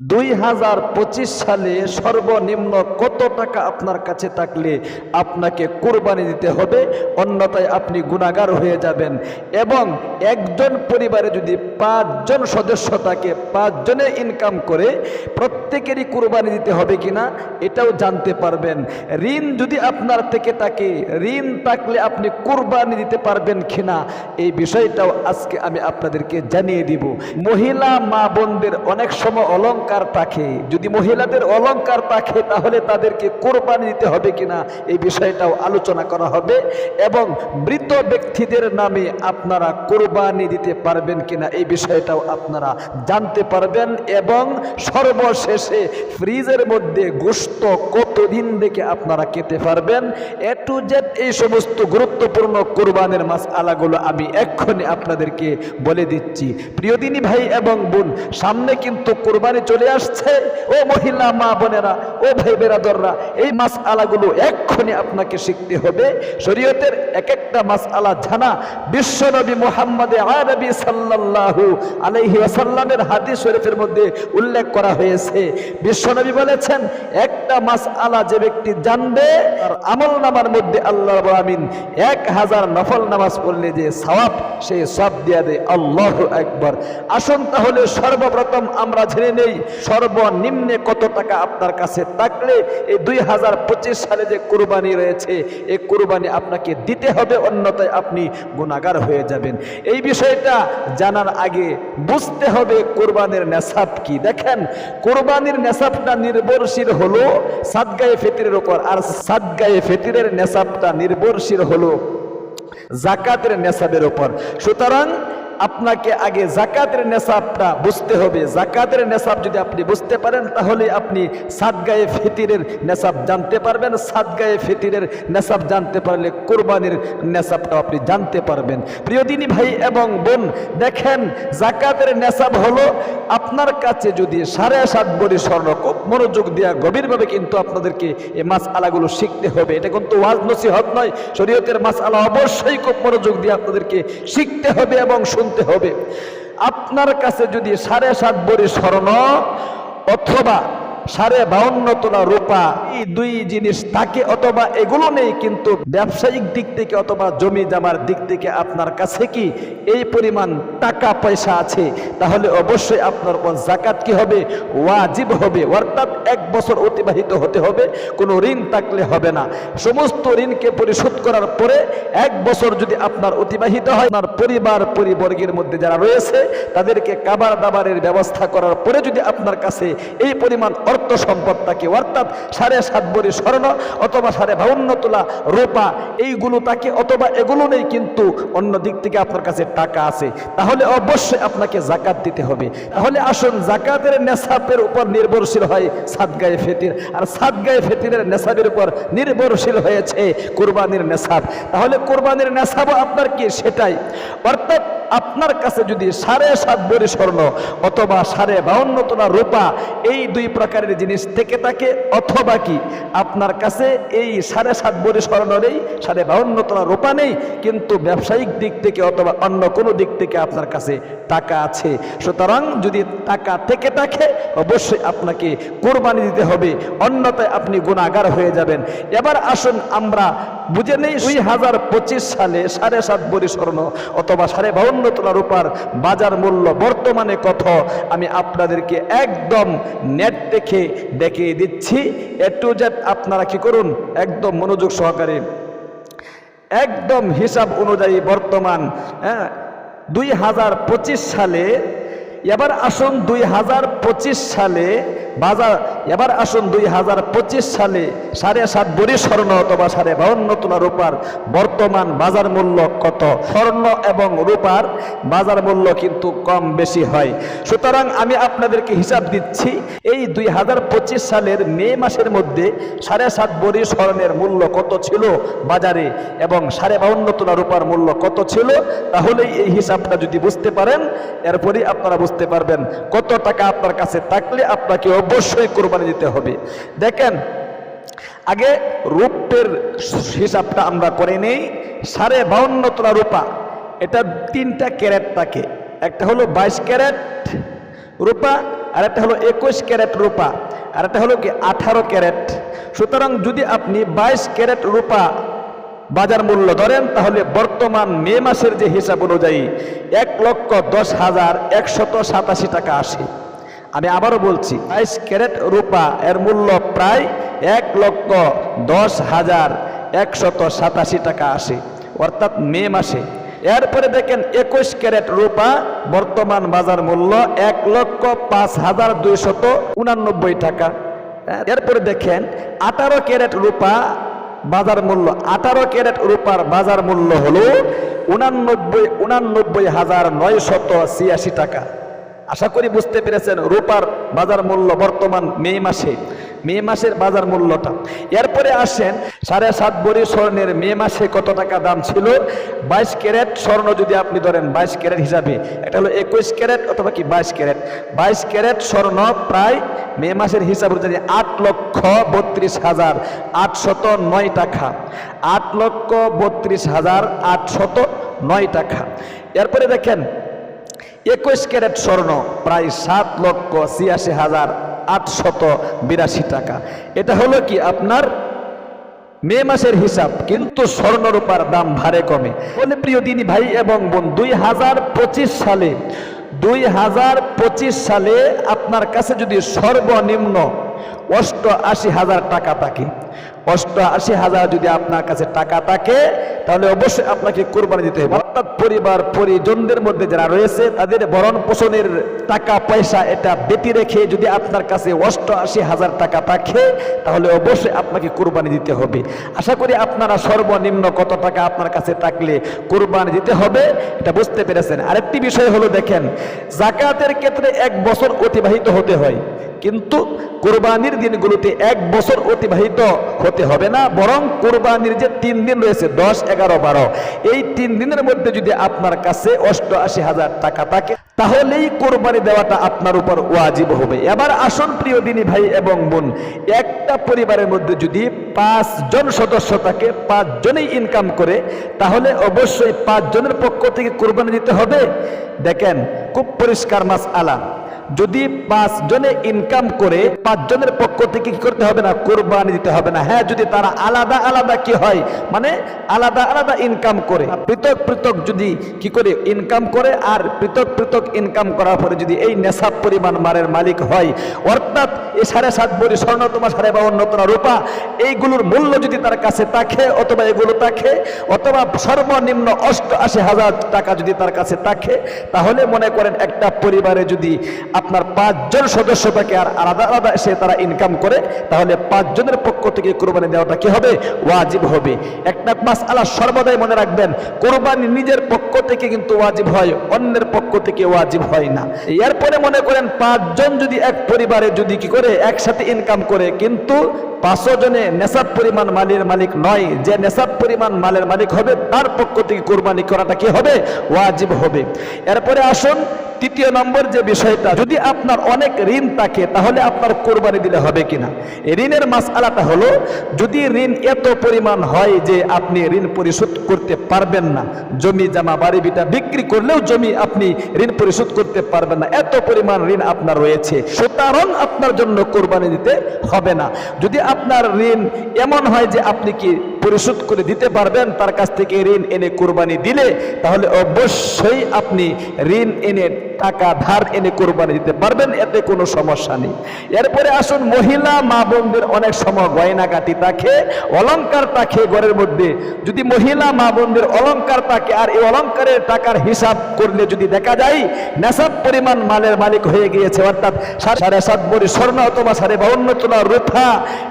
দুই হাজার পঁচিশ সালে সর্বনিম্ন কত টাকা আপনার কাছে থাকলে আপনাকে কোরবানি দিতে হবে? অন্যথায় আপনি গুণাগার হয়ে যাবেন। এবং একজন পরিবারে যদি পাঁচজন সদস্য থাকে, পাঁচজনে ইনকাম করে, প্রত্যেকেরই কোরবানি দিতে হবে কিনা? এটাও জানতে পারবেন। ঋণ যদি আপনার থেকে থাকে, ঋণ থাকলে আপনি কোরবানি দিতে পারবেন কিনা? এই বিষয়টাও আজকে আমি আপনাদেরকে জানিয়ে দিব। মহিলা, মা, বোনদের অনেক সময় অলঙ্কার থাকে যদি মহিলাদের অলঙ্কার থাকে তাহলে তাদেরকে কোরবানি দিতে হবে কিনা? এই বিষয়টাও আলোচনা করা হবে। এবং মৃত ব্যক্তিদের নামে আপনারা কোরবানি দিতে পারবেন কিনা, এই বিষয়টাও আপনারা জানতে পারবেন। এবং সর্বশেষে ফ্রিজের মধ্যে গোস্ত কতদিন রেখে আপনারা খেতে পারবেন? এ টু জেড এই সমস্ত গুরুত্বপূর্ণ কোরবানের মাস আলাগুলো আমি এক্ষণে আপনাদেরকে বলে দিচ্ছি। প্রিয়দিনী ভাই এবং বোন, সামনে কিন্তু কোরবানি চলে আসছে। ও মহিলা, মা বোনেরা, ও ভাই বেরাদররা, এই মাস আলাগুলো এক্ষুনি আপনাকে শিখতে হবে। শরীয়তের এক একটা মাস আলা জানা বিশ্বনবী মোহাম্মদে আরবি সাল্লাল্লাহু আলাইহি ওয়াসাল্লামের হাদিস শরীফের মধ্যে উল্লেখ করা হয়েছে। বিশ্বনবী বলেছেন, একটা মাস আলা যে ব্যক্তি জানবে আর আমল নামার মধ্যে আল্লাহ আমিন এক হাজার নফল নামাজ পড়লে যে সওয়াব, সেই সব দিয়া দেয়। আল্লাহ একবার আসুন তাহলে সর্বপ্রথম আমরা জেনে নেই সর্বনিম্নে কত টাকা আপনার কাছে থাকলে এই দুই হাজার পঁচিশ সালে যে কোরবানি রয়েছে, এই কোরবানি আপনাকে দিতে হবে, অন্যথায় আপনি গুণাগার হয়ে যাবেন। এই বিষয়টা জানার আগে বুঝতে হবে কোরবানির নেশাব কি। দেখেন, কোরবানির নেশাবটা নির্ভরশীল হলো সাদগায়ে ফেতিরের উপর, আর সাদগায়ে ফেতিরের নেশাবটা নির্ভরশীল হলো জাকাতের নেশাবের উপর। সুতরাং আপনাকে আগে জাকাতের নেশাবটা বুঝতে হবে। জাকাতের নেশাব যদি আপনি বুঝতে পারেন, তাহলে আপনি সাদগায়ে ফিতিরের নেশাব জানতে পারবেন। সাদগায়ে ফিতিরের নেশাব জানতে পারলে কোরবানির নেশাবটা আপনি জানতে পারবেন। প্রিয়দিনী ভাই এবং বোন, দেখেন জাকাতের নেশাব হলো আপনার কাছে যদি সাড়ে সাত বড়ি স্বর্ণ খুব মনোযোগ দেওয়া গভীরভাবে কিন্তু আপনাদেরকে এই মাছ আলাগুলো শিখতে হবে। এটা কিন্তু ওয়াজ নসিহত নয়, শরীয়তের মাস আলা অবশ্যই খুব মনোযোগ দিয়ে আপনাদেরকে শিখতে হবে এবং শুনতে হবে। আপনার কাছে যদি সাড়ে সাত বড়ি স্বর্ণ অথবা সাড়ে বাউন্ন তোলা রূপা, এই দুই জিনিস থাকে অথবা এগুলো নেই, কিন্তু ব্যবসায়িক দিক থেকে অথবা জমি জামার দিক থেকে আপনার কাছে কি এই পরিমাণ টাকা পয়সা আছে? তাহলে অবশ্যই আপনার উপর জাকাত কি হবে? ওয়াজিব হবে। অর্থাৎ এক বছর অতিবাহিত হতে হবে, কোনো ঋণ থাকলে হবে না। সমস্ত ঋণকে পরিশোধ করার পরে এক বছর যদি আপনার অতিবাহিত হয়, আপনার পরিবার, পরিবর্গের মধ্যে যারা রয়েছে, তাদেরকে কাবার দাবারের ব্যবস্থা করার পরে যদি আপনার কাছে এই পরিমাণ অর্থ সম্পদ থাকে অর্থাৎ সাড়ে সাত বড়ি স্বর্ণ অথবা সাড়ে বাউন্ন তোলা রূপা, এইগুলো তাকে অথবা এগুলো নেই, কিন্তু অন্য দিক থেকে আপনার কাছে টাকা আছে। তাহলে অবশ্যই আপনাকে জাকাত দিতে হবে। তাহলে আসুন, জাকাতের নেশাবের উপর নির্ভরশীল হয় সাদগায়ে ফেতির। আর সাদগায়ে ফেতিরের নেশাবের উপর নির্ভরশীল হয়েছে কোরবানির নেশাব তাহলে কোরবানির নেশাবও আপনার কি? সেটাই। অর্থাৎ আপনার কাছে যদি সাড়ে সাত বড়ি স্বর্ণ অথবা সাড়ে বাউন্ন তোলা রূপা এই দুই প্রকারের জিনিস থেকে থাকে, অথবা কি? আপনার কাছে এই সাড়ে সাত বড়ি স্বর্ণ নেই, সাড়ে বাউন্ন তোলা রূপা নেই, কিন্তু ব্যবসায়িক দিক থেকে অথবা অন্য কোনো দিক থেকে আপনার কাছে টাকা আছে। সুতরাং যদি টাকা থেকে থাকে, অবশ্যই আপনাকে কোরবানি দিতে হবে, অন্যথায় আপনি গুণাগার হয়ে যাবেন। এবার আসুন আমরা বুঝে নেই দুই হাজার পঁচিশ সালে সাড়ে সাত বড়ি স্বর্ণ অথবা সাড়ে বাউন্ন তোলা রূপার বাজার মূল্য বর্তমানে কত? আমি আপনাদেরকে একদম নেট দেখে দেখিয়ে দিচ্ছি। এ টু জেড আপনারা কি করুন? একদম মনোযোগ সহকারে। একদম হিসাব অনুযায়ী বর্তমান হ্যাঁ দুই হাজার পঁচিশ সালে, এবার আসুন দুই হাজার পঁচিশ সালে বাজার, এবার আসুন দুই হাজার পঁচিশ সালে সাড়ে সাত বড়ি স্বর্ণ অথবা সাড়ে বাউন্ন তোলা রূপার বর্তমান বাজার মূল্য কত? স্বর্ণ এবং রূপার বাজার মূল্য কিন্তু কম বেশি হয়। সুতরাং আমি আপনাদেরকে হিসাব দিচ্ছি, এই দুই হাজার পঁচিশ সালের মে মাসের মধ্যে সাড়ে সাত বড়ি স্বর্ণের মূল্য কত ছিল বাজারে এবং সাড়ে বাউন্ন তোলা রূপার মূল্য কত ছিল? তাহলেই এই হিসাবটা যদি বুঝতে পারেন, এরপরই আপনারা বুঝতে পারবেন কত টাকা আপনার কাছে থাকলে আপনাকে অবশ্যই কোরবানি দিতে হবে। দেখেন, আগে রূপের হিসাবটা আমরা করে নেই, সাড়ে বাউন্ন তোলা রূপা। এটা তিনটা ক্যারেট থাকে। একটা হলো বাইশ ক্যারেট রূপা, আর একটা হলো একুশ ক্যারেট রূপা, আর একটা হলো কি আঠারো ক্যারেট। সুতরাং যদি আপনি বাইশ ক্যারেট রূপা বাজার মূল্য ধরেন, তাহলে বর্তমান মে মাসের যে হিসাব অনুযায়ী এক লক্ষ দশ হাজার একশত সাতাশি টাকা আসে। আমি আবারও বলছি, বাইশ ক্যারেট রূপা এর মূল্য প্রায় এক লক্ষ দশ হাজার একশত সাতাশি টাকা আসে, অর্থাৎ মে মাসে। এরপরে দেখেন একুশ ক্যারেট রূপা বর্তমান বাজার মূল্য এক লক্ষ পাঁচ হাজার দুইশত উনানব্বই টাকা। এরপরে দেখেন আঠারো ক্যারেট রূপা বাজার মূল্য, আঠারো ক্যারেট রূপার বাজার মূল্য হল উনানব্বই উনানব্বই হাজার নয়শত ছিয়াশি টাকা। আশা করি বুঝতে পেরেছেন, রূপার বাজার মূল্য বর্তমান মে মাসে। মে মাসের বাজার মূল্যটা। এরপরে আসেন, সাড়ে সাত বড়ি স্বর্ণের মে মাসে কত টাকা দাম ছিল? বাইশ ক্যারেট স্বর্ণ যদি আপনি ধরেন, বাইশ ক্যারেট হিসাবে। এটা হলো একুশ ক্যারেট অথবা কি বাইশ ক্যারেট? বাইশ ক্যারেট স্বর্ণ প্রায় মে মাসের হিসাব অনুযায়ী আট লক্ষ বত্রিশ হাজার আটশত নয় টাকা। আট লক্ষ বত্রিশ হাজার আটশত নয় টাকা। এরপরে দেখেন একুশ ক্যারেট স্বর্ণ, প্রায় সাত লক্ষ ছিয়াশি হাজার আটশত বিরাশি টাকা। এটা হলো কি আপনার মে মাসের হিসাব, কিন্তু স্বর্ণরূপার দাম ভারে কমে। বলে প্রিয় দিনী ভাই এবং বোন, দুই হাজার পঁচিশ সালে, দুই হাজার পঁচিশ সালে আপনার কাছে যদি সর্বনিম্ন অষ্ট আশি হাজার টাকা থাকে অষ্ট আশি হাজার যদি আপনার কাছে টাকা থাকে, তাহলে অবশ্যই আপনাকে কোরবানি দিতে হবে। অর্থাৎ পরিবার, পরিজনদের মধ্যে যারা রয়েছে, তাদের ভরণ পোষণের টাকা, পয়সা এটা বেটি রেখে যদি আপনার কাছে অষ্ট আশি হাজার টাকা থাকে, তাহলে অবশ্যই আপনাকে কোরবানি দিতে হবে। আশা করি আপনারা সর্বনিম্ন কত টাকা আপনার কাছে থাকলে কোরবানি দিতে হবে, এটা বুঝতে পেরেছেন। আরেকটি বিষয় হলো, দেখেন, জাকাতের ক্ষেত্রে এক বছর অতিবাহিত হতে হয়। কিন্তু কোরবানির দিনগুলোতে এক বছর অতিবাহিত হতে হবে না, বরং কোরবানির যে তিন দিন রয়েছে, দশ, এগারো, বারো, এই তিন দিনের মধ্যে যদি আপনার কাছে অষ্টআশি হাজার টাকা থাকে, তাহলেই কোরবানি দেওয়াটা আপনার উপর ওয়াজিব হবে। এবার আসন প্রিয় দিনী ভাই এবং বোন, একটা পরিবারের মধ্যে যদি পাঁচজন সদস্য থাকে, পাঁচজনেই ইনকাম করে, তাহলে অবশ্যই পাঁচজনের পক্ষ থেকে কোরবানি দিতে হবে। দেখেন, খুব পরিষ্কার মাস আলা যদি পাঁচ জনে ইনকাম করে পাঁচ জনের পক্ষ থেকে কি করতে হবে না? কোরবানি দিতে হবে না। হ্যাঁ যদি তারা আলাদা আলাদা কি হয়? মানে আলাদা আলাদা ইনকাম করে। পৃথক পৃথক যদি কি করে ইনকাম করে আর পৃথক পৃথক ইনকাম করার পরে যদি এই নেশাব পরিমাণ মারের মালিক হয়, অর্থাৎ এই সাড়ে সাত বড়ি স্বর্ণ, তোমার সাড়ে বাউন্ন তোলা রূপা, এইগুলোর মূল্য যদি তার কাছে থাকে, অথবা এগুলো থাকে, অথবা সর্বনিম্ন অষ্ট আশি হাজার টাকা যদি তার কাছে থাকে, তাহলে মনে করেন একটা পরিবারে যদি আপনার পাঁচজন সদস্য থাকে আর আলাদা আলাদা এসে তারা ইনকাম করে, তাহলে পাঁচজনের পক্ষ থেকে কোরবানি দেওয়াটা কি হবে? ওয়াজিব হবে। একটা মাস আলা সর্বদাই মনে রাখবেন, কোরবানি নিজের পক্ষ থেকে কিন্তু ওয়াজিব হয়, অন্যের পক্ষ থেকে ওয়াজিব হয় না। এরপরে মনে করেন পাঁচজন যদি এক পরিবারে যদি কি করে একসাথে ইনকাম করে, কিন্তু পাঁচশো জনে নেশাব পরিমাণ মালের মালিক নয়, যে নেশাব পরিমাণ মালের মালিক হবে, তার পক্ষ থেকে কোরবানি করাটা কি হবে? ওয়াজিব হবে। এরপরে আসুন তৃতীয় নম্বর যে বিষয়টা, যদি আপনার অনেক ঋণ থাকে, তাহলে আপনার কোরবানি দিলে হবে কিনা? ঋণের মাসআলাটা হলো, যদি ঋণ এত পরিমাণ হয় যে আপনি ঋণ পরিশোধ করতে পারবেন না, জমি, জামা, বাড়ি, বিটা বিক্রি করলেও জমি আপনি ঋণ পরিশোধ করতে পারবেন না, এত পরিমাণ ঋণ আপনার রয়েছে, সুতরাং আপনার জন্য কোরবানি দিতে হবে না। যদি আপনার ঋণ এমন হয় যে আপনি কি পরিশোধ করে দিতে পারবেন, তার কাছ থেকে ঋণ এনে কোরবানি দিলে, তাহলে অবশ্যই আপনি ঋণ এনে, টাকা ধার এনে কোরবানি দিতে পারবেন, এতে কোনো সমস্যা নেই। এরপরে আসুন, মহিলা, মা বোনদের অনেক সময় গয়নাগাটি তাকে অলংকার থাকে ঘরের মধ্যে। যদি মহিলা, মা বোনদের অলংকার থাকে, আর এই অলংকারের টাকার হিসাব করলে যদি দেখা যায় নেশাব পরিমাণ মালের মালিক হয়ে গিয়েছে, অর্থাৎ সাড়ে সাত বড়ি স্বর্ণ অথবা সাড়ে বাউন্ন তোলা রূপা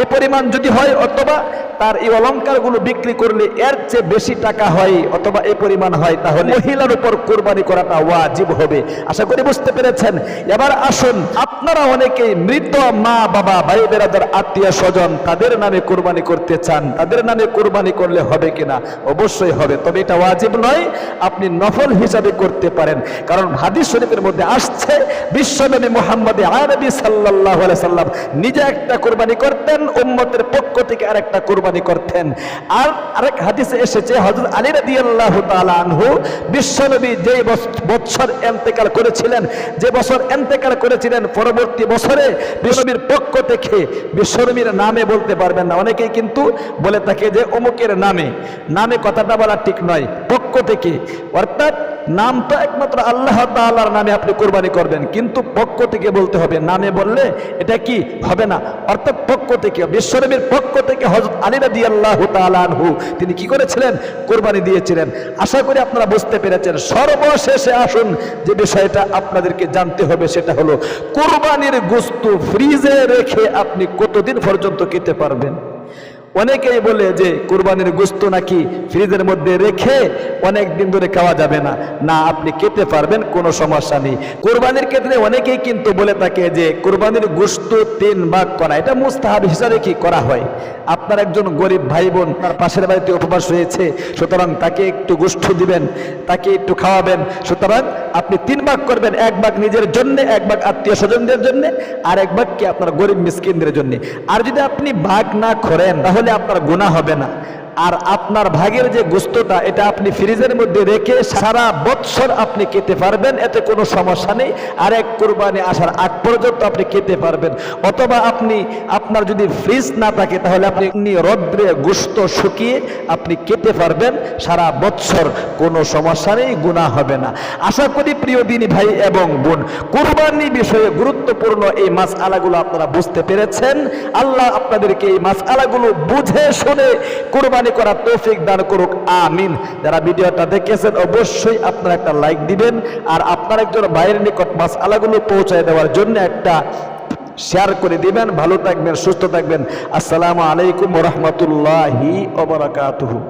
এই পরিমাণ যদি হয়, অথবা তার এই অলংকারগুলো বিক্রি করলে এর চেয়ে বেশি টাকা হয় অথবা এই পরিমাণ হয়, তাহলে মহিলার উপর কোরবানি করাটা ওয়াজিব হবে। আশা করি বুঝতে পেরেছেন। এবার আসুন, আপনারা অনেকেই মৃত মা, বাবা, ভাই বেড়াদার আত্মীয়, স্বজন, তাদের নামে কোরবানি করতে চান। তাদের নামে কোরবানি করলে হবে কিনা? অবশ্যই হবে। তবে এটা ওয়াজিব নয়, আপনি নফল হিসাবে করতে পারেন। কারণ হাদিস শরীফের মধ্যে আসছে, বিশ্বনবী মোহাম্মদ আরবি সাল্লাহ সাল্লাম নিজে একটা কোরবানি করতেন, উম্মতের পক্ষ থেকে আরেকটা কোরবানি করতেন। আর আরেক হাদিসে এসেছে হজরত আলী রাদিয়াল্লাহু তাআলা আনহু বিশ্বনবী বস- বৎসর এন্তেকাল করেছিলেন, যে বছর এন্তেকাল করেছিলেন, পরবর্তী বছরে বিশ্বনবীর পক্ষ থেকে বিশ্বনবীর নামে বলতে পারবেন না। অনেকেই কিন্তু বলে থাকে যে অমুকের নামে। নামে কথাটা বলা ঠিক নয়। পক্ষ থেকে। অর্থাৎ নাম তো একমাত্র আল্লাহ তাআলার নামে আপনি কোরবানি করবেন। কিন্তু পক্ষ থেকে বলতে হবে, নামে বললে এটা কি? হবে না। অর্থাৎ পক্ষ থেকে, বিশ্বনবীর পক্ষ থেকে হযরত আলী রাদিয়াল্লাহু তাআলা আনহু, তিনি কি করেছিলেন? কোরবানি দিয়েছিলেন। আশা করি আপনারা বুঝতে পেরেছেন। সর্বশেষে আসুন, যে বিষয়টা আপনাদেরকে জানতে হবে সেটা হলো, কোরবানির গোস্ত ফ্রিজে রেখে আপনি কতদিন পর্যন্ত খেতে পারবেন? অনেকেই বলে যে কুরবানির গোস্ত নাকি ফ্রিজের মধ্যে রেখে অনেক দিন ধরে খাওয়া যাবে না। না, আপনি খেতে পারবেন, কোনো সমস্যা নেই। কোরবানির ক্ষেত্রে অনেকেই কিন্তু বলে থাকে যে কোরবানির গোস্ত তিন ভাগ করা, এটা মুস্তাহাব হিসাবে কি করা হয়? আপনার একজন গরিব ভাই বোন তার পাশের বাড়িতে উপবাস হয়েছে সুতরাং তাকে একটু গোষ্ঠ দিবেন, তাকে একটু খাওয়াবেন, সুতরাং আপনি তিন ভাগ করবেন, এক ভাগ নিজের জন্য, এক ভাগ আত্মীয় স্বজনদের জন্য, আর এক ভাগ কি আপনার গরিব মিসকিনদের জন্য। আর যদি আপনি ভাগ না করেন, তাহলে আপনার গুণা হবে না। আর আপনার ভাগের যে গোস্তটা, এটা আপনি ফ্রিজের মধ্যে রেখে সারা বৎসর আপনি খেতে পারবেন, এতে কোনো সমস্যা নেই। আর এক কোরবানি আসার আগ পর্যন্ত আপনি খেতে পারবেন। অথবা আপনি, আপনার যদি ফ্রিজ না থাকে, তাহলে আপনি রদ্রে গোস্ত শুকিয়ে আপনি খেতে পারবেন সারা বৎসর। কোনো সমস্যা নেই গুণা হবে না। আশা করি প্রিয় দিনী ভাই এবং বোন, কোরবানি বিষয়ে গুরুত্বপূর্ণ এই মাস আলাগুলো আপনারা বুঝতে পেরেছেন। আল্লাহ আপনাদেরকে এই মাস আলাগুলো বুঝে শুনে কোরবানি করার তৌফিক দান করুক, আমিন। যারা ভিডিওটা দেখেছেন, অবশ্যই আপনারা একটা লাইক দিবেন। আর আপনার একজন বাইরের নিকট মাস আলাগুলো পৌঁছায় দেওয়ার জন্য একটা শেয়ার করে দিবেন। ভালো থাকবেন, সুস্থ থাকবেন। আসসালামু আলাইকুম রহমতুল্লাহি